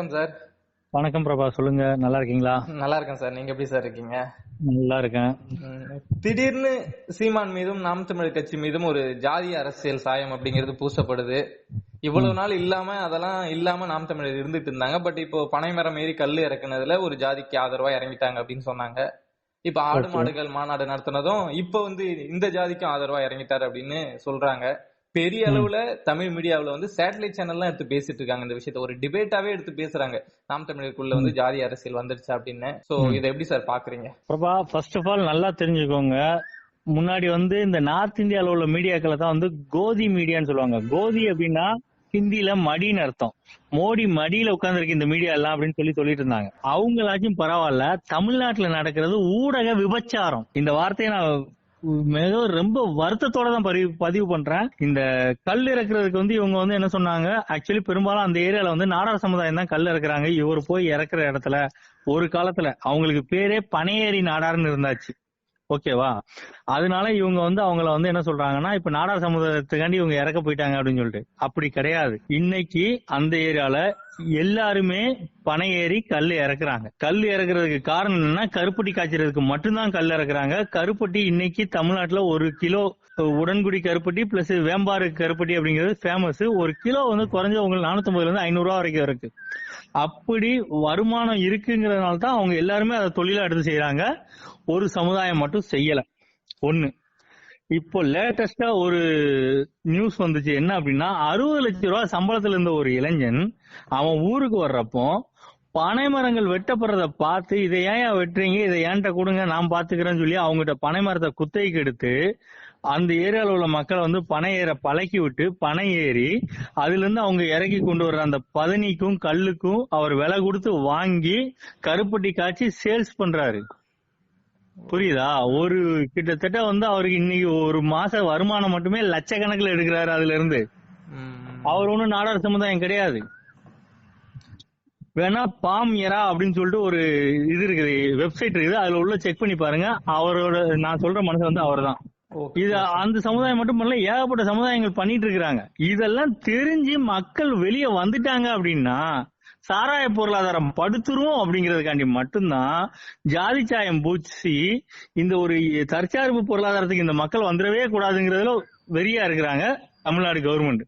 வணக்கம் சார் வணக்கம் பிரபா. சொல்லுங்க. நல்லா இருக்கீங்களா? நல்லா இருக்கேன் சார் நீங்க எப்படி சார் இருக்கீங்க? நல்லா இருக்கேன். திடீர்னு சீமான் மீதும் நாம் தமிழர் கட்சி மீதும் ஒரு ஜாதி அரசியல் சாயம் அப்படிங்கிறது பூசப்படுது. இவ்வளவு நாள் இல்லாம அதெல்லாம் இல்லாம நாம் தமிழர் இருந்துட்டு இருந்தாங்க. பட் இப்போ பனைமரம் ஏறி கல் இறக்குனதுல ஒரு ஜாதிக்கு ஆதரவா இறங்கிட்டாங்க அப்படின்னு சொன்னாங்க. இப்ப ஆடு மாடுகள் மாநாடு நடத்தினதும் இப்ப வந்து இந்த ஜாதிக்கும் ஆதரவா இறங்கிட்டாரு அப்படின்னு சொல்றாங்க. பெரிய அளவுல தமிழ் மீடியாவுல வந்து சேட்டலைட் சேனல்லாம் எடுத்து பேசிட்டு இருக்காங்க. இந்த விஷயத்த ஒரு டிபேட்டாவே எடுத்து பேசுறாங்க. நாம் தமிழருக்குள்ள வந்து ஜாதி அரசியல் வந்துருச்சு அப்படின்னு. சோ இதை எப்படி சார் பாக்குறீங்க? பிரபா ஃபர்ஸ்ட் ஆஃப் ஆல் நல்லா தெரிஞ்சுக்கோங்க. முன்னாடி வந்து இந்த நார்த் இந்தியால உள்ள மீடியாக்களை தான் வந்து கோதி மீடியான்னு சொல்லுவாங்க. கோதி அப்படின்னா ஹிந்தில மடின்னு அர்த்தம். மோடி மடியில உட்கார்ந்துருக்கு இந்த மீடியா எல்லாம் அப்படின்னு சொல்லி சொல்லிட்டு இருந்தாங்க. அவங்களாச்சும் பரவாயில்ல தமிழ்நாட்டுல நடக்கிறது ஊடக விபச்சாரம். இந்த வார்த்தையை நான் மிக ரொம்ப வருத்தத்தோட தான் பதிவு பதிவு பண்றேன். இந்த கல் இறக்குறதுக்கு வந்து இவங்க வந்து என்ன சொன்னாங்க? ஆக்சுவலி பெரும்பாலும் அந்த ஏரியால வந்து நாடார் சமுதாயம் தான் கல் இறக்குறாங்க. இவர் போய் இறக்குற இடத்துல ஒரு காலத்துல அவங்களுக்கு பேரே பனையேறி நாடார்னு இருந்தாச்சு. ஓகேவா? அதனால இவங்க வந்து அவங்கள வந்து என்ன சொல்றாங்கன்னா இப்ப நாடார் சமுதாயத்துக்காண்டி இவங்க இறக்க போயிட்டாங்க அப்படின்னு சொல்லிட்டு. அப்படி கிடையாது. இன்னைக்கு அந்த ஏரியால எல்லாருமே பனை ஏறி கல் இறக்குறாங்க. கல் இறக்குறதுக்கு காரணம் என்னன்னா கருப்பட்டி காய்ச்சறதுக்கு மட்டும்தான் கல் இறக்குறாங்க. கருப்பட்டி இன்னைக்கு தமிழ்நாட்டுல ஒரு கிலோ உடன்குடி கருப்பட்டி பிளஸ் வேம்பாறு கருப்பட்டி அப்படிங்கிறது ஃபேமஸ் ஒரு கிலோ வந்து குறைஞ்ச உங்களுக்கு நானூத்தி இருந்து ஐநூறு ரூபா வரைக்கும் இருக்கு. அப்படி வருமானம் இருக்குங்கிறதுனால தான் அவங்க எல்லாருமே அதை தொழிலா எடுத்து செய்யறாங்க ஒரு சமுதாயம் மட்டும் செய்யல. ஒண்ணு. இப்போ லேட்டஸ்டா ஒரு நியூஸ் வந்துச்சு. என்ன அப்படின்னா அறுபது லட்சம் ரூபாய் சம்பளத்துல இருந்த ஒரு இளைஞன் அவன் ஊருக்கு வர்றப்போ பனை மரங்கள் வெட்டப்படுறத பார்த்து இதை ஏன் வெட்டுறீங்க? இதை ஏன்ட்ட கொடுங்க நான் பாத்துக்கிறேன்னு சொல்லி அவங்ககிட்ட பனை மரத்தை குத்தகைக்கு எடுத்து அந்த ஏரியால உள்ள மக்களை வந்து பனை ஏற பழக்கி விட்டு பனை ஏறி அதுல இருந்து அவங்க இறக்கி கொண்டு வர்ற அந்த பதனிக்கும் கல்லுக்கும் அவர் விலை கொடுத்து வாங்கி கருப்பட்டி காய்ச்சி சேல்ஸ் பண்றாரு. புரியுதா? ஒரு கிட்டத்தட்ட வந்து அவருக்கு இன்னைக்கு ஒரு மாச வருமானம் மட்டுமே லட்சக்கணக்கில் எடுக்கிறாரு அதுல இருந்து அவர் ஒண்ணும் நாடார் சமுதாயம் கிடையாது. வேணா பாம் எரா அப்படின்னு சொல்லிட்டு ஒரு இது இருக்குது வெப்சைட் இருக்குது அதுல உள்ள செக் பண்ணி பாருங்க. அவரோட நான் சொல்ற மனுஷன் வந்து அவர்தான். ஓகே. இது அந்த சமுதாயம் மட்டும் பண்ணல ஏகப்பட்ட சமுதாயங்கள் பண்ணிட்டு இருக்கிறாங்க. இதெல்லாம் தெரிஞ்சு மக்கள் வெளியே வந்துட்டாங்க அப்படின்னா சாராய பொருளாதாரம் படுத்துரும் அப்படிங்கறதுக்காண்டி மட்டும்தான் ஜாதி சாயம் பூச்சி இந்த ஒரு தற்சார்பு பொருளாதாரத்துக்கு இந்த மக்கள் வந்துடவே கூடாதுங்கிறதுல வெறியா இருக்கிறாங்க தமிழ்நாடு கவர்மெண்ட்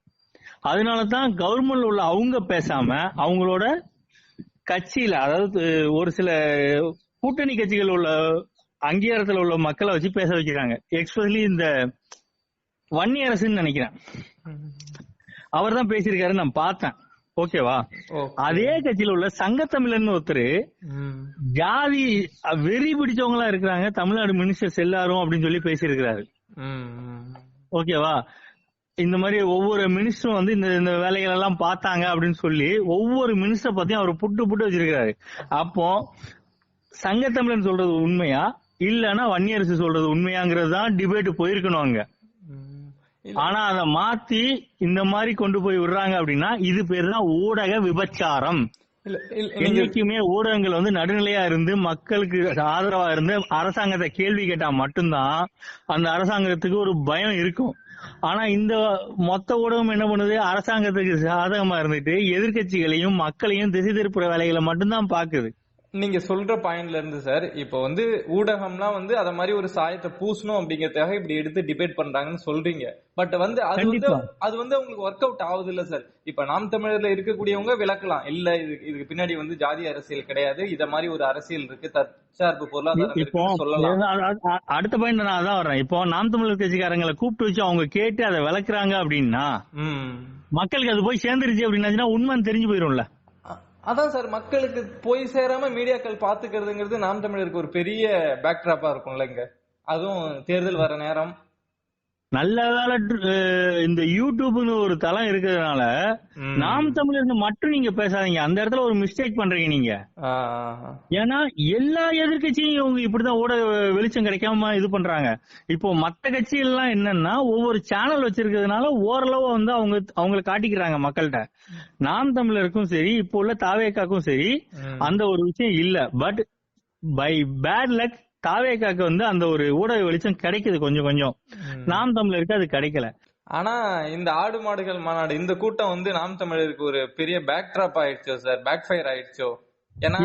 அதனால தான் கவர்மெண்ட்ல உள்ள அவங்க பேசாம அவங்களோட கட்சியில அதாவது ஒரு சில கூட்டணி கட்சிகள் உள்ள அங்கீகாரத்துல உள்ள மக்களை வச்சு பேச வைக்கிறாங்க. எக்ஸ்பெஷலி இந்த வன்னியரசுன்னு நினைக்கிறேன். ம், அவர் தான் பேசியிருக்காரு நான் பார்த்தேன். ஓகேவா? ஓகே. அதே கட்சியில உள்ள சங்கத்தமிழன் ஒருத்தர் ம், ஜாதி வெறி பிடிச்சவங்களா இருக்கிறாங்க. தமிழ்நாடு மினிஸ்டர்ஸ் எல்லாரும் அப்படின்னு சொல்லி பேசியிருக்கிறாரு. ஓகேவா? இந்த மாதிரி ஒவ்வொரு மினிஸ்டரும் வந்து இந்த இந்த வேலைகள் எல்லாம் பார்த்தாங்க அப்படின்னு சொல்லி ஒவ்வொரு மினிஸ்டர் பத்தியும் அவர் புட்டு புட்டு வச்சிருக்காரு அப்போ சங்கத்தமிழன் சொல்றது உண்மையா? இல்லன்னா வன்னியரசு சொல்றது உண்மையாங்கிறது தான் டிபேட் போயிருக்கணும் அங்க. ஆனா அதை மாத்தி இந்த மாதிரி கொண்டு போய் விடுறாங்க அப்படின்னா இது பேர் தான் ஊடக விபச்சாரம். என்னைக்குமே ஊடகங்கள் வந்து நடுநிலையா இருந்து மக்களுக்கு ஆதரவா இருந்து அரசாங்கத்தை கேள்வி கேட்டா மட்டும்தான் அந்த அரசாங்கத்துக்கு ஒரு பயம் இருக்கும். ஆனா இந்த மொத்த ஊடகம் என்ன பண்ணுது? அரசாங்கத்துக்கு சாதகமா இருந்துட்டு எதிர்க்கட்சிகளையும் மக்களையும் திசை திருப்புற வேலைகளை மட்டும்தான் பாக்குது நீங்க சொல்ற பாயிண்ட்ல இருந்து சார் இப்போ வந்து ஊடகம்லாம் வந்து அத மாதிரி ஒரு சாயத்தை பூசணும் அப்படிங்கறதுக்காக இப்படி எடுத்து டிபேட் பண்றாங்கன்னு சொல்றீங்க. பட் வந்து அது வந்து. அது வந்து அவங்களுக்கு ஒர்க் அவுட் ஆகுது இல்ல சார் இப்ப நாம் தமிழர்ல இருக்கக்கூடியவங்க விளக்கலாம். இல்ல இது இதுக்கு பின்னாடி வந்து ஜாதி அரசியல் கிடையாது. இத மாதிரி ஒரு அரசியல் இருக்கு. தற்சார்பு பொருளாதாரம் சொல்லலாம். அடுத்த பாயிண்ட் நான் அதான் வரேன் இப்போ நாம் தமிழர் கட்சிக்காரங்களை கூப்பிட்டு வச்சு அவங்க கேட்டு அதை விளக்குறாங்க அப்படின்னா மக்களுக்கு அது போய் சேர்ந்துருச்சு அப்படின்னாச்சுன்னா உண்மைன்னு தெரிஞ்சு போயிரும்ல. அதான் சார் மக்களுக்கு போய் சேராம மீடியாக்கள் பாத்துக்கிறதுங்கிறது நாம் தமிழருக்கு ஒரு பெரிய பேக்ட்ராப்பா இருக்கும்ல இங்க. அதுவும் தேர்தல் வர நேரம் நல்ல வேலை இந்த யூடியூப்னு ஒரு தளம் இருக்கிறதுனால. நாம் தமிழர்னு மட்டும் நீங்க பேசாதீங்க அந்த இடத்துல ஒரு மிஸ்டேக் பண்றீங்க நீங்க. ஏன்னா எல்லா எதிர்க்கட்சியும் இவங்க இப்படிதான் ஊடக வெளிச்சம் கிடைக்காம இது பண்றாங்க இப்போ மத்த கட்சிகள்லாம் என்னன்னா ஒவ்வொரு சேனல் வச்சிருக்கிறதுனால ஓரளவு வந்து அவங்க அவங்களை காட்டிக்கிறாங்க மக்கள்கிட்ட நாம் தமிழருக்கும் சரி இப்போ உள்ள தாவேக்காக்கும் சரி. அந்த ஒரு விஷயம் இல்ல பட் பை பேட் லக் தாவேக்காக்கு வந்து அந்த ஒரு ஊடக வெளிச்சம் கிடைக்குது கொஞ்சம் கொஞ்சம். நாம் தமிழருக்கு அது கிடைக்கல. ஆனா இந்த ஆடு மாடுகள் மாநாடு இந்த கூட்டம் வந்து நாம் தமிழருக்கு ஒரு பெரிய பேக் ட்ராப் ஆயிடுச்சோ சார் பேக் ஃபயர் ஆயிடுச்சோ? ஏன்னா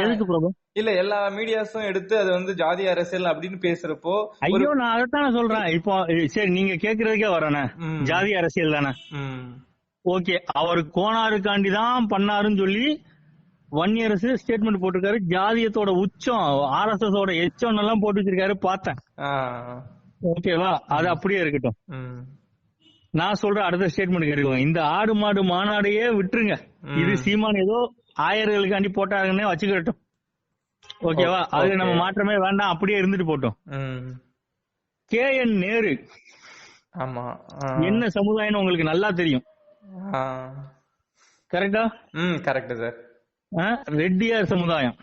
இல்ல எல்லா மீடியாஸும் எடுத்து அது வந்து ஜாதி அரசியல் அப்படின்னு பேசுறப்போ ஐயோ நான் அதைத்தானே சொல்றேன். இப்போ சரி நீங்க கேக்குறதுக்கே வரேனே. ஜாதி அரசியல் தானே? ஓகே அவர் கோனாருக்காண்டி தான் பண்ணாருன்னு சொல்லி வன்னியரசு ஸ்டேட்மெண்ட் போட்டிருக்காரு. ஜாதியத்தோட உச்சம் ஆர்எஸ்எஸ் ஓட எச்சம் எல்லாம் போட்டு வச்சிருக்காரு பார்த்தேன் ஓகேவா அது அப்படியே இருக்கட்டும். நான் சொல்ற அடுத்த ஸ்டேட்மெண்ட் கேட்டுக்கோங்க. இந்த ஆடு மாடு மாநாடையே விட்டுருங்க. இது சீமான் ஏதோ ஆயர்களுக்காண்டி போட்டாருன்னே வச்சுக்கிட்டோம் ஓகேவா அது. நம்ம மாற்றமே வேண்டாம். அப்படியே இருந்துட்டு போட்டோம். K N Nehru. ஆமா. என்ன சமுதாயம்னு உங்களுக்கு நல்லா தெரியும். கரெக்டா ம் கரெக்ட் சார் ரெட்டியார் சமுதாயம்.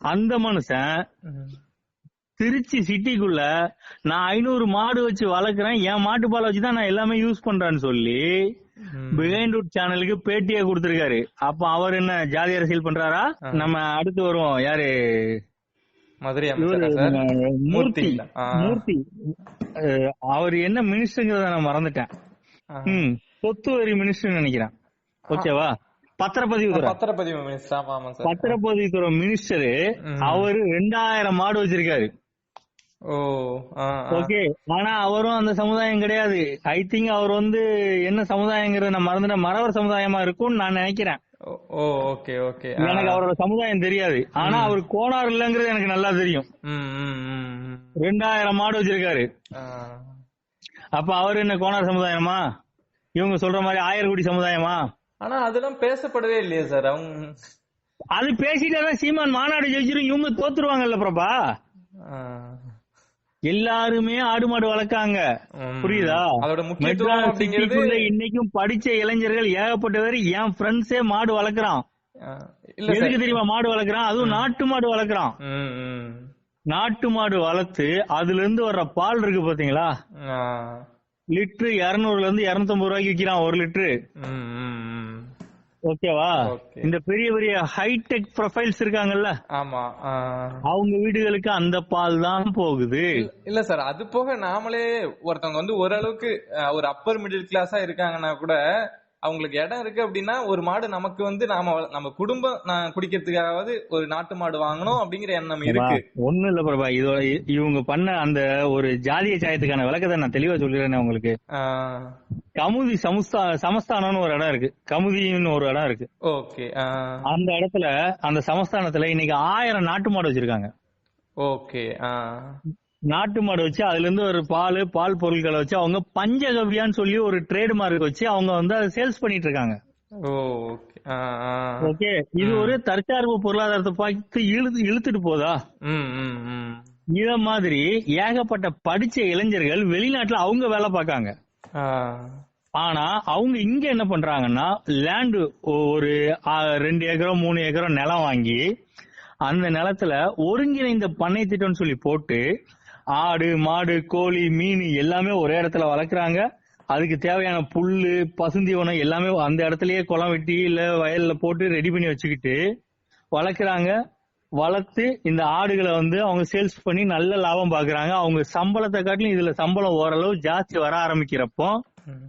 அந்த மனுஷன். திருச்சி சிட்டிக்குள்ள நான் ஐநூறு மாடு வச்சு வளர்க்குறேன் என் மாட்டு பாலை வச்சு தான் நான் எல்லாமே யூஸ் பண்றேன்னு சொல்லி ம். பிஹைண்ட் ரூட் சேனலுக்கு பேட்டியை கொடுத்திருக்காரு. அப்ப அவர் என்ன ஜாதி அரசியல் பண்றாரா. நம்ம அடுத்து வருவோம். யாரு? மதுரை மூர்த்தி. மூர்த்தி. அவர் என்ன மினிஸ்டருங்கிறத நான் மறந்துட்டேன். சொத்து வரி மினிஸ்டர் நினைக்கிறேன். ஓகேவா பத்திரப்பதிவு பத்திரப்பதிவு மினிஸ்டர் ஆமா ஆமா சார் பத்திரப்பதிவு துறை மினிஸ்டர். அவரு ரெண்டாயிரம் மாடு வச்சிருக்காரு. ஓகே. ஆனா அவரும் அந்த சமுதாயம் கிடையாது. ஐ திங்க் அவர் வந்து என்ன சமுதாயங்கிறத நான் மறந்துட்டேன். மறவர் சமுதாயமா இருக்கும்னு நான் நினைக்கிறேன். Oh okay okay. எனக்கு அவரோட சமுதாயம் தெரியாது. ஆனா அவர் கோனார் இல்லங்கிறது எனக்கு நல்லா தெரியும். ரெண்டாயிரம் மாடு வச்சிருக்காரு. அப்ப அவர் என்ன கோனார் சமுதாயமா? இவங்க சொல்ற மாதிரி ஆயர்குடி சமுதாயமா? ஆனா அதெல்லாம் பேசப்படவே இல்லையே சார் அவங்க அது பேசிட்டாதான் சீமான் மாநாடு ஜெயிச்சிரும் இவங்க தோத்துருவாங்கல்ல பிரபா. எல்லாருமே ஆடு மாடு வளர்க்காங்க. புரியுதா? அதோட முக்கியத்துவம் இன்னைக்கும் படிச்ச இளைஞர்கள் ஏகப்பட்டவர் என் ஃப்ரெண்ட்ஸே மாடு வளர்க்குறான். எதுக்கு தெரியுமா மாடு வளர்க்குறான்? அதுவும் நாட்டு மாடு வளர்க்குறான். நாட்டு மாடு வளர்த்து அதுல இருந்து வர்ற பால் இருக்கு பாத்தீங்களா. லிட்டரு இருநூறுல இருந்து இருநூத்தம்பது ரூபாய்க்கு விக்கிறான் ஒரு லிட்டரு. ஓகேவா. இந்த பெரிய பெரிய ஹைடெக் ப்ரொஃபைல்ஸ் இருக்காங்கல்ல ஆமா. அவங்க வீடுகளுக்கு அந்த பால் தான் போகுது இல்ல- சார் அது போக நாமளே ஒருத்தவங்க வந்து ஓரளவுக்கு ஒரு அப்பர் மிடில் கிளாஸா இருக்காங்கன்னா கூட அவங்களுக்கு இடம் இருக்கு அப்படின்னா ஒரு மாடு நமக்கு வந்து நாம நம்ம குடும்பம் நான் குடிக்கிறதுக்காவது ஒரு நாட்டு மாடு வாங்கணும் அப்படிங்கிற எண்ணம் இருக்கு. ஒண்ணும் இல்ல பிரபா. இதோட இவங்க பண்ண அந்த ஒரு ஜாதிய சாயத்துக்கான விளக்கத்தை நான் தெளிவா சொல்லிடுறேன் உங்களுக்கு. கமுதி சமஸ்தா சமஸ்தானம்னு ஒரு இடம் இருக்கு. கமுதின்னு ஒரு இடம் இருக்கு. ஓகே அந்த இடத்துல அந்த சமஸ்தானத்துல இன்னைக்கு ஆயிரம் நாட்டு மாடு வச்சிருக்காங்க. ஓகே நாட்டு மாடு வச்சு அதுல இருந்து ஒரு பால் பால் பொருட்களை வச்சு அவங்க பஞ்சகவ்யான்னு சொல்லி ஒரு ட்ரேட் மார்க் வச்சு அவங்க வந்து அதை சேல்ஸ் பண்ணிட்டு இருக்காங்க. ஓகே. இது ஒரு தற்சார்பு பொருளாதாரத்தை பார்த்து இழுத்து இழுத்துட்டு போதா. இத மாதிரி ஏகப்பட்ட படிச்ச இளைஞர்கள் வெளிநாட்டுல அவங்க வேலை பார்க்காங்க. ஆனா அவங்க இங்க என்ன பண்றாங்கன்னா லேண்டு ஒரு ரெண்டு ஏக்கரம் மூணு ஏக்கரம் நிலம் வாங்கி அந்த நிலத்துல ஒருங்கிணைந்த பண்ணை திட்டம்னு சொல்லி போட்டு ஆடு மாடு கோழி மீன் எல்லாமே ஒரே இடத்துல வளர்க்குறாங்க அதுக்கு தேவையான புல்லு பசுந்தீவனம் எல்லாமே அந்த இடத்துலயே குளம் வெட்டி இல்ல வயல்ல போட்டு ரெடி பண்ணி வச்சுக்கிட்டு வளர்க்குறாங்க வளர்த்து இந்த ஆடுகளை வந்து அவங்க சேல்ஸ் பண்ணி நல்ல லாபம் பாக்குறாங்க அவங்க சம்பளத்தை காட்டிலும் இதுல சம்பளம் ஓரளவு ஜாஸ்தி வர ஆரம்பிக்கிறப்போ.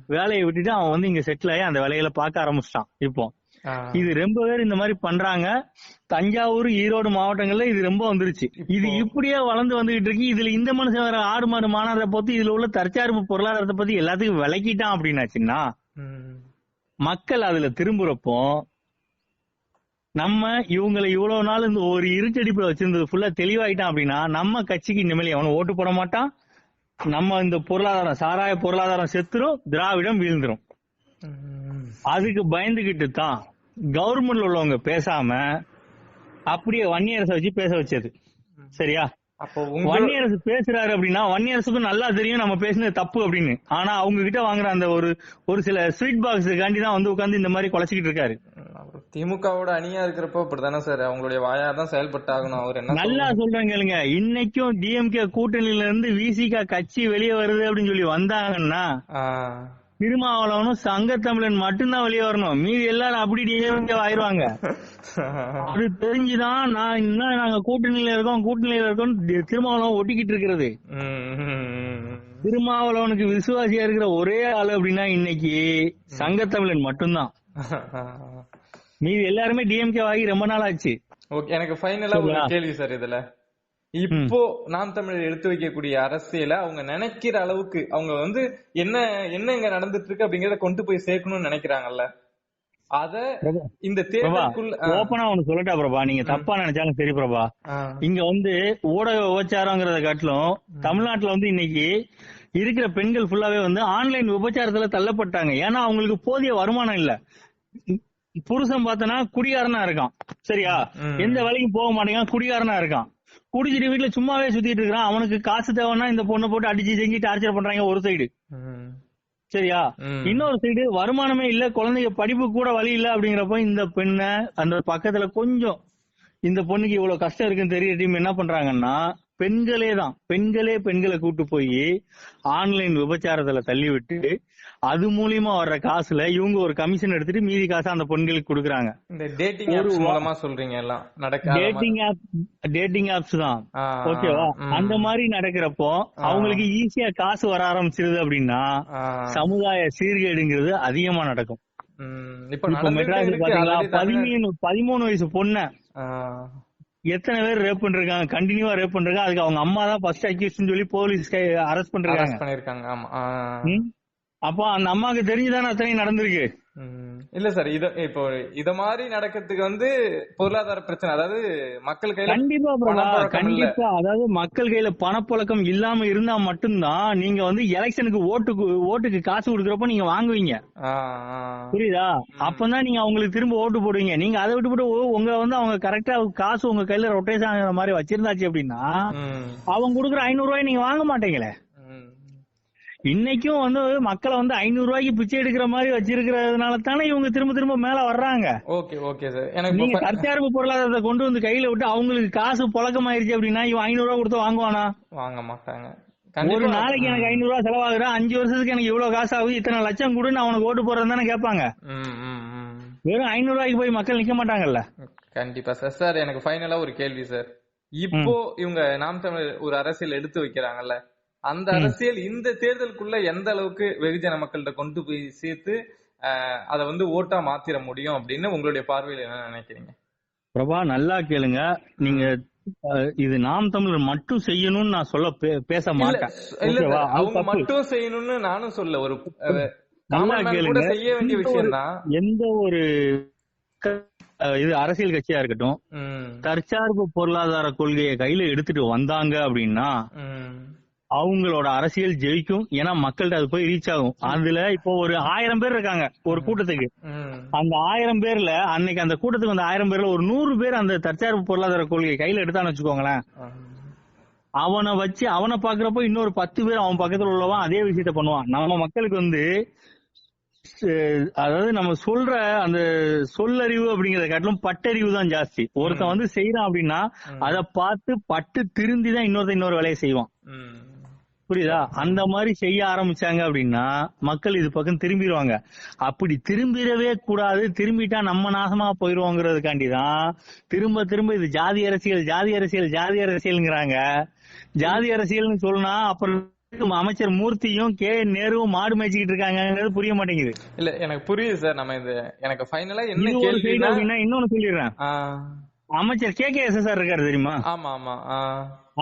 வேலையை விட்டுட்டு அவன் வந்து இங்க செட்டில் ஆகி அந்த வேலையில பார்க்க ஆரம்பிச்சிட்டான் இப்போ. இது ரொம்ப பேர் இந்த மாதிரி பண்றாங்க. தஞ்சாவூர் ஈரோடு மாவட்டங்கள்ல இது ரொம்ப வந்துருச்சு. இது இப்படியே வளர்ந்து வந்துகிட்டு இருக்கு. இதுல இந்த மனுஷன் வேற ஆடு மாடு மாநாட்டை பத்தி இதுல உள்ள தற்சார்பு பொருளாதாரத்தை பத்தி எல்லாத்துக்கும் விளக்கிட்டான் அப்படின்னாச்சுன்னா ம். மக்கள் அதுல திரும்புறப்போ நம்ம இவங்களை இவ்வளவு நாள் இந்த ஒரு இருட்டடிப்புல வச்சிருந்தது ஃபுல்லா தெளிவாயிட்டான் அப்படின்னா நம்ம கட்சிக்கு இனிமேல் எவனும் ஓட்டு போட மாட்டான். நம்ம இந்த பொருளாதாரம் சாராய பொருளாதாரம் செத்துரும் திராவிடம் வீழ்ந்துரும். அதுக்கு பயந்துகிட்டு தான் கவர்மெண்ட்ல உள்ளவங்க பேசாம அப்படியே வன்னியரசை வச்சு பேச வச்சது. சரியா? உங்க வன்னியரசு பேசுறாரு அப்படின்னா வன்னியரசுக்கும் நல்லா தெரியும் நம்ம பேசுனது தப்பு அப்படின்னு. ஆனா அவங்க கிட்ட வாங்குற அந்த ஒரு ஒரு சில ஸ்வீட் பாக்ஸுக்காண்டி தான் வந்து உட்கார்ந்து இந்த மாதிரி குலைச்சிக்கிட்டு இருக்காரு. திமுகவோட அணியா இருக்கிறப்போ இப்படிதானே சார் அவங்களுடைய வாயா தான் செயல்பட்டாகணும். அவர் என்ன நல்லா சொல்றேன் கேளுங்க. இன்னைக்கும் டிஎம்கே கூட்டணியில இருந்து விசிகா கட்சி வெளியே வருது அப்படின்னு சொல்லி வந்தாங்கன்னா. திருமாவளவனும் சங்க தமிழன் மட்டும்தான் வெளியே வரணும். மீதி எல்லாரும் அப்படி டிஎம்கே ஆயிருவாங்க. அது தெரிஞ்சுதான் நான் இன்னும் நாங்க கூட்டணியில இருக்கோம் கூட்டணியில இருக்கோம் திருமாவளவன் ஒட்டிக்கிட்டு இருக்கிறது. திருமாவளவனுக்கு விசுவாசியா இருக்கிற ஒரே ஆளு அப்படின்னா இன்னைக்கு சங்கத்தமிழன் மட்டும்தான். மீதி எல்லாருமே டிஎம்கே ஆகி ரொம்ப நாள் ஆச்சு. எனக்கு ஃபைனலா ஒரு? கேள்வி சார் இதுல. இப்போ நாம் தமிழர் எடுத்து வைக்கக்கூடிய அரசியல அவங்க நினைக்கிற அளவுக்கு அவங்க வந்து என்ன என்ன இங்க நடந்துட்டு இருக்கு அப்படிங்கறத கொண்டு போய் சேர்க்கணும்னு நினைக்கிறாங்கல்ல? அத இந்த ஓப்பனா ஒண்ணு சொல்லட்டா பிரபா? நீங்க தப்பா நினைச்சாலும் சரி பிரபா. இங்க வந்து ஊடக விபச்சாரங்கிறத காட்டிலும் தமிழ்நாட்டுல வந்து இன்னைக்கு இருக்கிற பெண்கள் ஃபுல்லாவே வந்து ஆன்லைன் விபச்சாரத்துல தள்ளப்பட்டாங்க. ஏன்னா அவங்களுக்கு போதிய வருமானம் இல்ல. புருஷன் பார்த்தனா குடிகாரனா இருக்கான். சரியா. எந்த வேலைக்கும் போக மாட்டேங்கான் குடிகாரனா இருக்கான். குடிச்சிட்டு வீட்டுல சும்மாவே சுத்திட்டு இருக்கான் அவனுக்கு காசு தேவைன்னா இந்த பொண்ணை போட்டு அடிச்சு செஞ்சு டார்ச்சர் பண்றாங்க ஒரு சைடு சரியா. இன்னொரு சைடு வருமானமே இல்ல குழந்தைங்க படிப்பு கூட வழி இல்ல அப்படிங்கிறப்ப இந்த பெண்ணை அந்த பக்கத்துல கொஞ்சம் இந்த பொண்ணுக்கு இவ்வளவு கஷ்டம் இருக்குன்னு தெரிய டீம் என்ன பண்றாங்கன்னா பெண்களே தான் பெண்களே பெண்களை கூட்டு போய் ஆன்லைன் விபச்சாரத்துல தள்ளி விட்டு அது மூலியமா வர்ற காசுல இவங்க ஒரு கமிஷன் எடுத்துட்டு மீதி காசை அந்த பெண்களுக்கு கொடுக்குறாங்க. இந்த டேட்டிங் ஆப்ஸ் மூலமா சொல்றீங்க எல்லாம். டேட்டிங் ஆப் டேட்டிங் ஆப்ஸ் தான். ஓகேவா. அந்த மாதிரி நடக்கிறப்போ அவங்களுக்கு ஈஸியா காசு வர ஆரம்பிச்சிருது அப்படின்னா சமுதாய சீர்கேடுங்கிறது அதிகமா நடக்கும். இப்ப மெட்ராஸ் பதிமூணு பதிமூணு வயசு பொண்ண எத்தனை பேர் ரேப் பண்ணிருக்காங்க கண்டினியூவா ரேப் பண்றாங்க அதுக்கு அவங்க அம்மா தான் ஃபர்ஸ்ட் அக்யூஸ்ட்னு சொல்லி போலீஸ் அரெஸ்ட் பண்றாங்க பண்ணிருக்காங்க ஆமா? அப்போ அந்த அம்மாவுக்கு தெரிஞ்சுதானே அத்தனை நடந்திருக்கு. இல்ல சார் இத இப்போ இத மாதிரி நடக்கிறதுக்கு வந்து பொருளாதார பிரச்சனை அதாவது மக்கள் கையில கண்டிப்பா. கண்டிப்பா. அதாவது மக்கள் கையில பணப்புழக்கம் இல்லாம இருந்தா மட்டும்தான் நீங்க வந்து எலெக்ஷனுக்கு ஓட்டுக்கு ஓட்டுக்கு காசு கொடுக்கறப்ப நீங்க வாங்குவீங்க. புரியுதா? அப்பதான் நீங்க அவங்களுக்கு திரும்ப ஓட்டு போடுவீங்க. நீங்க அதை விட்டு போட்டு உங்க வந்து அவங்க கரெக்டா காசு உங்க கையில ரொட்டேஷன் ஆகிற மாதிரி வச்சிருந்தாச்சு அப்படின்னா அவங்க கொடுக்குற ஐநூறு ரூபாய் நீங்க வாங்க மாட்டீங்களே. இன்னைக்கும் வந்து மக்களை வந்து ஐநூறு ரூபாய்க்கு பிச்சை எடுக்கிற மாதிரி வச்சிருக்கிறதுனால தானே இவங்க திரும்ப திரும்ப மேல வர்றாங்க. Okay okay sir. எனக்கு நீங்க தற்சார்பு பொருளாதாரத்தை கொண்டு வந்து கையில விட்டு அவங்களுக்கு காசு புழக்கமாயிருச்சு அப்படின்னா இவன் ஐநூறு ரூபாய் கொடுத்து வாங்குவானா? வாங்க மாட்டாங்க. ஒரு நாளைக்கு எனக்கு ஐநூறு ரூபாய் செலவாகுற அஞ்சு வருஷத்துக்கு எனக்கு இவ்வளவு காசு ஆகுது இத்தனை லட்சம் கூட நான் அவனுக்கு ஓட்டு போறேன்னு தானே கேட்பாங்க. வெறும் ஐநூறு ரூபாய்க்கு போய் மக்கள் நிக்க மாட்டாங்கல்ல? கண்டிப்பா சார். சார் எனக்கு ஃபைனலா ஒரு கேள்வி சார். இப்போ இவங்க நாம் தமிழ் ஒரு அரசியல் எடுத்து வைக்கிறாங்கல்ல அந்த அரசியல் இந்த தேர்தலுக்குள்ள எந்த அளவுக்கு வெகுஜன மக்கள்கிட்ட கொண்டு போய் சேர்த்து அதை வந்து ஓட்டா மாத்திர முடியும் அப்படின்னு உங்களுடைய பார்வையில் என்ன நினைக்கிறீங்க? பிரபா நல்லா கேளுங்க. நீங்க இது நாம் தமிழர் மட்டும் செய்யணும்னு நான் சொல்ல பேச மாட்டேன். அவங்க. மட்டும் செய்யணும்னு நானும் சொல்ல ஒரு செய்ய வேண்டிய விஷயம் தான். எந்த ஒரு இது அரசியல் கட்சியா இருக்கட்டும். தற்சார்பு பொருளாதார கொள்கையை கையில எடுத்துட்டு வந்தாங்க அப்படின்னா அவங்களோட அரசியல் ஜெயிக்கும். ஏன்னா மக்கள்கிட்ட அது போய் ரீச் ஆகும். அதுல இப்போ ஒரு ஆயிரம் பேர் இருக்காங்க ஒரு கூட்டத்துக்கு. அந்த ஆயிரம் பேர்ல அன்னைக்கு அந்த கூட்டத்துக்கு வந்த ஆயிரம் பேர்ல ஒரு நூறு பேர் அந்த தற்சார்பு பொருளாதார கொள்கையை கையில எடுத்தான்னு வச்சுக்கோங்களேன். அவனை வச்சு அவனை பாக்குறப்போ இன்னொரு பத்து பேர் அவன் பக்கத்துல உள்ளவன் அதே விஷயத்த பண்ணுவான். நம்ம மக்களுக்கு வந்து அதாவது நம்ம சொல்ற அந்த சொல்லறிவு அப்படிங்கறத காட்டிலும் பட்டறிவு தான் ஜாஸ்தி. ஒருத்தன் வந்து செய்யறான் அப்படின்னா அதை பார்த்து பட்டு திருந்தி தான் இன்னொருத்தன் இன்னொரு வேலையை செய்வான். புரியுதா? அந்த மாதிரி செய்ய ஆரம்பிச்சாங்க அப்படின்னா மக்கள் இது பக்கம் திரும்பிடுவாங்க அப்படி திரும்பிடவே கூடாது. திரும்பிட்டா நம்ம நாசமா போயிருவோங்கிறதுக்காண்டி தான் திரும்ப திரும்ப இது ஜாதி அரசியல் ஜாதி அரசியல் ஜாதி அரசியல்ங்கிறாங்க. ஜாதி அரசியல்னு சொன்னா அப்புறம் அமைச்சர் மூர்த்தியும் கே நேருவும் மாடு மேய்ச்சிக்கிட்டு இருக்காங்கங்கிறது புரிய மாட்டேங்குது. இல்ல எனக்கு புரியுது சார். நம்ம இது எனக்கு ஃபைனலா என்ன கேள்வினா அப்படின்னா இன்னொன்னு சொல்லிடுறேன். அமைச்சர் கே கே எஸ் இருக்காரு தெரியுமா? ஆமா ஆமா.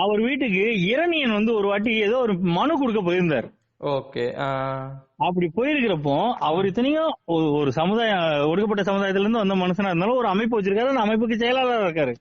அவர் வீட்டுக்கு இரணியன் வந்து ஒரு வாட்டி ஏதோ ஒரு மனு கொடுக்க போயிருந்தார். ஓகே அப்படி போயிருக்கிறப்போ அவர் இத்தனையும் ஒரு- சமுதாயம் ஒடுக்கப்பட்ட சமுதாயத்துல இருந்து வந்த மனுஷனா இருந்தாலும் ஒரு அமைப்பு வச்சிருக்காரு அந்த அமைப்புக்கு செயலாளரா இருக்காரு.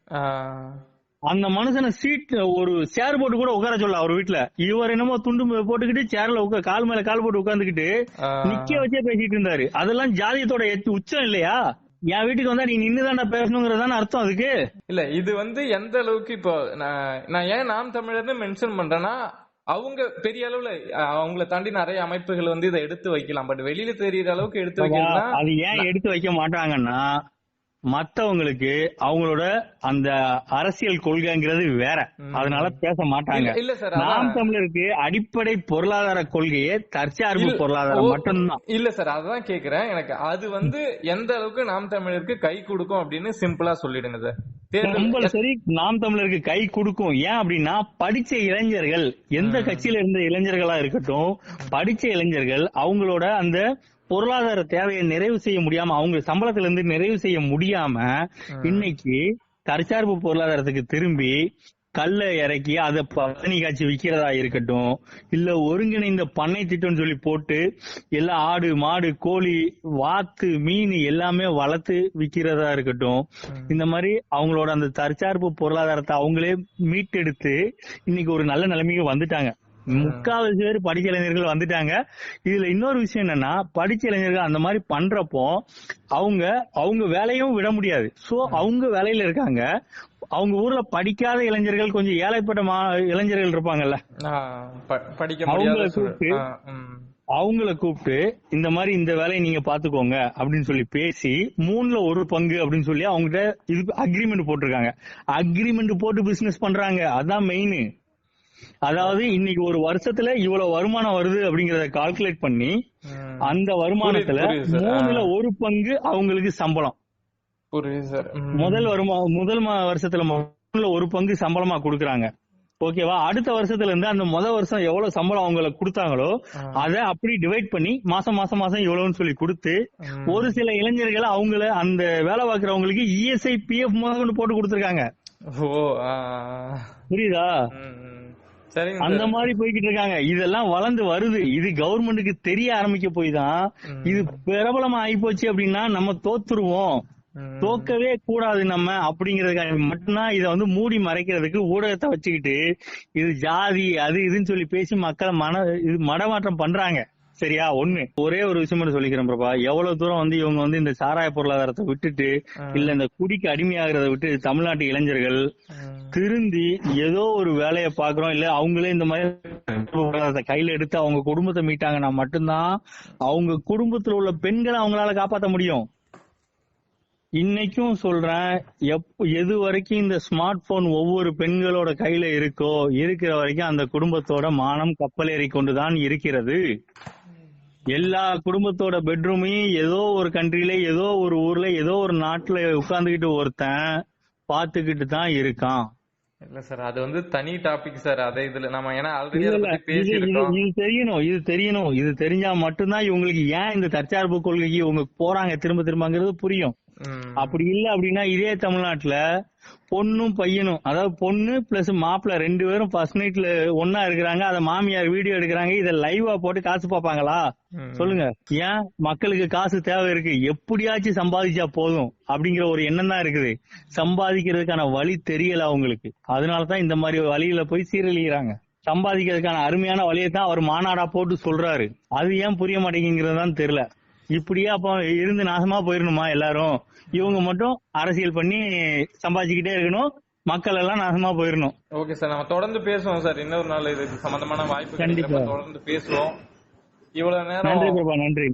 அந்த மனுஷனை சீட் ஒரு சேர் போட்டு கூட உட்கார சொல்ல அவர் வீட்டுல இவர் என்னமோ துண்டு போட்டுக்கிட்டு சேர்ல உட்கா கால் மேல கால் போட்டு உட்கார்ந்துக்கிட்டு நிக்க வச்சே பேசிட்டு இருந்தாரு. அதெல்லாம் ஜாதியத்தோட உச்சம் இல்லையா? என் வீட்டுக்கு வந்தா நீ நின்னுதான்டா பேசணுங்கிறதான அர்த்தம் அதுக்கு? இல்ல இது வந்து எந்த அளவுக்கு இப்போ நான் நான் ஏன் நாம் தமிழர்னு மென்ஷன் பண்றேன்னா அவங்க பெரிய அளவுல அவங்கள தாண்டி நிறைய அமைப்புகள் வந்து இதை எடுத்து வைக்கலாம். பட் வெளியில தெரியுற அளவுக்கு எடுத்து வைக்கணும்னா அது ஏன் எடுத்து வைக்க மாட்டாங்கன்னா மத்தவங்களுக்கு அவங்களோட அந்த அரசியல் கொள்கைங்கிறது வேற. அதனால பேச மாட்டாங்க. இல்ல- சார், நாம். தமிழருக்கு அடிப்படை பொருளாதார கொள்கையே தற்சார்பு பொருளாதாரம் மட்டும்தான். இல்ல சார் அதான் கேக்குறேன். எனக்கு அது வந்து எந்த அளவுக்கு நாம் தமிழருக்கு கை கொடுக்கும் அப்படின்னு சிம்பிளா சொல்லிடுங்க சார். கம்பல்சரி நாம் தமிழருக்கு கை கொடுக்கும். ஏன் அப்படின்னா படிச்ச இளைஞர்கள் எந்த கட்சியில இருந்த இளைஞர்களா இருக்கட்டும் படிச்ச இளைஞர்கள் அவங்களோட அந்த பொருளாதார தேவையை நிறைவு செய்ய முடியாம அவங்க சம்பளத்துல இருந்து நிறைவு செய்ய முடியாம இன்னைக்கு தற்சார்பு பொருளாதாரத்துக்கு திரும்பி கல்ல இறக்கி அதை பதனி காய்ச்சி விக்கிறதா இருக்கட்டும் இல்ல ஒருங்கிணைந்த பண்ணை திட்டம்னு சொல்லி போட்டு எல்லா ஆடு மாடு கோழி வாத்து மீன் எல்லாமே வளர்த்து விக்கிறதா இருக்கட்டும் இந்த மாதிரி அவங்களோட அந்த தற்சார்பு பொருளாதாரத்தை அவங்களே மீட்டெடுத்து இன்னைக்கு ஒரு நல்ல நிலைமைக்கு வந்துட்டாங்க. முக்காவாசி பேர் படிச்ச இளைஞர்கள் வந்துட்டாங்க. இதுல இன்னொரு விஷயம் என்னன்னா படிச்ச இளைஞர்கள் அந்த மாதிரி பண்றப்போ அவங்க அவங்க வேலையும் விட முடியாது. சோ அவங்க வேலையில இருக்காங்க. அவங்க ஊர்ல படிக்காத இளைஞர்கள் கொஞ்சம் ஏழைப்பட்ட இளைஞர்கள் இருப்பாங்கல்ல. படிக்க அவங்கள. கூப்பிட்டு-. அவங்கள கூப்பிட்டு இந்த மாதிரி இந்த வேலையை நீங்க பாத்துக்கோங்க அப்படின்னு சொல்லி பேசி மூணுல ஒரு பங்கு அப்படின்னு சொல்லி அவங்ககிட்ட இது அக்ரிமெண்ட் போட்டிருக்காங்க. அக்ரிமெண்ட் போட்டு பிசினஸ் பண்றாங்க. அதான் மெயின் அதாவது இன்னைக்கு ஒரு வருஷத்துல இவ்வளவு வருமானம் வருது அப்படிங்கறத கால்குலேட் பண்ணி. அந்த வருமானத்துல. மூணுல ஒரு பங்கு அவங்களுக்கு சம்பளம். முதல் வருமா முதல் வருஷத்துல மூணுல ஒரு பங்கு சம்பளமா கொடுக்கறாங்க ஓகேவா அடுத்த வருஷத்துல இருந்து அந்த முதல் வருஷம் எவ்வளவு சம்பளம் அவங்களுக்கு கொடுத்தாங்களோ. அத அப்படி டிவைட் பண்ணி மாசம் மாசம் மாசம் இவ்வளவுன்னு சொல்லி கொடுத்து. ஒரு சில இளைஞர்கள் அவங்கள அந்த வேலை பார்க்கறவங்களுக்கு E இஎஸ்ஐ பிஎஃப் முதல்கொண்டு போட்டு கொடுத்திருக்காங்க. புரியுதா அந்த. மாதிரி போய்கிட்டு இருக்காங்க இதெல்லாம் வளர்ந்து வருது இது கவர்மெண்ட்டுக்கு தெரிய ஆரம்பிக்க போய் தான். இது பிரபலமா ஆயிப்போச்சு அப்படின்னா நம்ம தோத்துருவோம். தோக்கவே கூடாது நம்ம அப்படிங்கறதுக்காக மட்டும்தான் இத வந்து மூடி மறைக்கிறதுக்கு ஊடகத்தை வச்சுக்கிட்டு இது ஜாதி அது இதுன்னு சொல்லி பேசி மக்களை மன இது மடமாற்றம் பண்றாங்க சரியா? ஒண்ணு. ஒரே ஒரு விஷயம் மட்டும் சொல்லிக்கிறேன் பிரபா. எவ்வளவு தூரம் வந்து இவங்க வந்து இந்த சாராய பொருளாதாரத்தை விட்டுட்டு. இல்ல இந்த குடிக்கு அடிமையாகிறத விட்டு தமிழ்நாட்டு இளைஞர்கள். திருந்தி ஏதோ ஒரு வேலையை பாக்குறோம் இல்ல அவங்களே இந்த மாதிரி பொருளாதாரத்தை கையில எடுத்து அவங்க குடும்பத்தை மீட்டாங்கன்னா மட்டும்தான் அவங்க குடும்பத்துல உள்ள பெண்களை அவங்களால காப்பாத்த முடியும். இன்னைக்கும் சொல்றேன் எப் எது வரைக்கும் இந்த ஸ்மார்ட் போன் ஒவ்வொரு பெண்களோட கையில இருக்கோ இருக்கிற வரைக்கும் அந்த குடும்பத்தோட மானம் கப்பலேறி கொண்டுதான் இருக்கிறது. எல்லா குடும்பத்தோட பெட்ரூமையும் ஏதோ ஒரு கண்ட்ரில ஏதோ ஒரு ஊர்ல ஏதோ ஒரு நாட்டுல உட்கார்ந்துகிட்டு ஒருத்தன் பாத்துக்கிட்டு தான் இருக்கான். இல்ல சார் அது வந்து தனி டாபிக் சார் அதை இதுல நம்ம ஏன்னா இது தெரியணும் இது தெரியணும். இது தெரிஞ்சா மட்டும்தான் இவங்களுக்கு ஏன் இந்த தற்சார்பு கொள்கைக்கு இவங்க போறாங்க திரும்ப திரும்பங்கிறது புரியும். அப்படி இல்ல அப்படின்னா இதே தமிழ்நாட்டுல பொண்ணும் பையனும் அதாவது பொண்ணு பிளஸ் மாப்பிள்ளை ரெண்டு பேரும் ஃபர்ஸ்ட் நைட்ல ஒன்னா இருக்கிறாங்க அத மாமியார் வீடியோ எடுக்கிறாங்க இத லைவா போட்டு காசு பாப்பாங்களா. சொல்லுங்க. ஏன்? மக்களுக்கு காசு தேவை இருக்கு. எப்படியாச்சும் சம்பாதிச்சா போதும் அப்படிங்கிற ஒரு எண்ணம் தான் இருக்குது. சம்பாதிக்கிறதுக்கான வழி தெரியல அவங்களுக்கு. அதனாலதான் இந்த மாதிரி வழியில போய் சீரழிகிறாங்க சம்பாதிக்கிறதுக்கான அருமையான வழியை தான் அவர் மாநாடா போட்டு சொல்றாரு. அது ஏன் புரிய மாட்டேங்கிறது தான் தெரியல. இப்படியே அப்ப இருந்து நாசமா போயிடணுமா எல்லாரும்? இவங்க மட்டும் அரசியல் பண்ணி சம்பாதிச்சுக்கிட்டே இருக்கணும். மக்கள் எல்லாம் நாசமா போயிடணும் ஓகே சார் நம்ம தொடர்ந்து பேசுவோம் சார். இன்னொரு நாள் இது சம்பந்தமான வாய்ப்பு கண்டிப்பா. தொடர்ந்து பேசுவோம். இவ்வளவு நேரம் நன்றி பிரபா நன்றி.